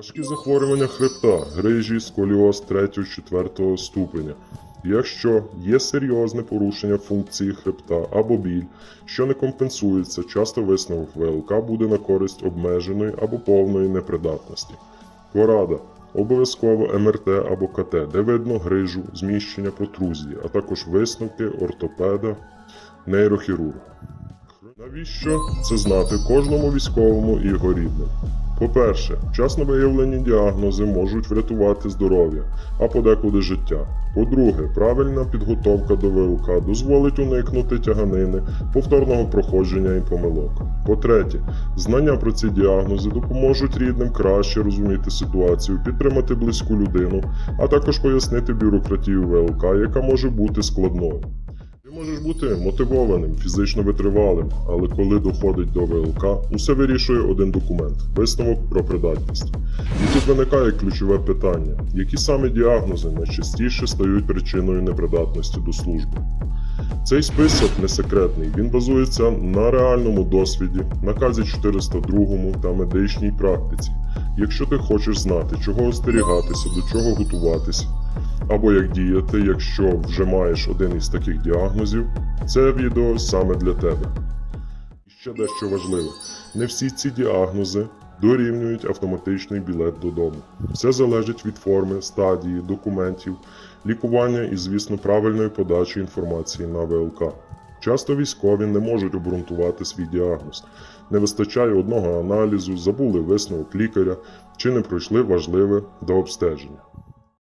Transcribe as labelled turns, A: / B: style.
A: Важкі захворювання хребта, грижі, сколіоз 3-4 ступеня. Якщо є серйозне порушення функції хребта або біль, що не компенсується, часто висновок ВЛК буде на користь обмеженої або повної непридатності. Порада. Обов'язково МРТ або КТ, де видно грижу, зміщення протрузії, а також висновки ортопеда, нейрохірурга. Навіщо це знати кожному військовому і його рідним? По-перше, вчасно виявлені діагнози можуть врятувати здоров'я, а подекуди життя. По-друге, правильна підготовка до ВЛК дозволить уникнути тяганини, повторного проходження і помилок. По-третє, знання про ці діагнози допоможуть рідним краще розуміти ситуацію, підтримати близьку людину, а також пояснити бюрократію ВЛК, яка може бути складною. Можеш бути мотивованим, фізично витривалим, але коли доходить до ВЛК, усе вирішує один документ висновок про придатність. І тут виникає ключове питання: які саме діагнози найчастіше стають причиною непридатності до служби? Цей список не секретний, він базується на реальному досвіді, наказі 402 та медичній практиці. Якщо ти хочеш знати, чого остерігатися, до чого готуватися, або як діяти, якщо вже маєш один із таких діагнозів, це відео саме для тебе. І ще дещо важливе: не всі ці діагнози дорівнюють автоматичний білет додому. Все залежить від форми, стадії, документів, лікування і, звісно, правильної подачі інформації на ВЛК. Часто військові не можуть обґрунтувати свій діагноз. Не вистачає одного аналізу, забули висновок лікаря чи не пройшли важливе дообстеження.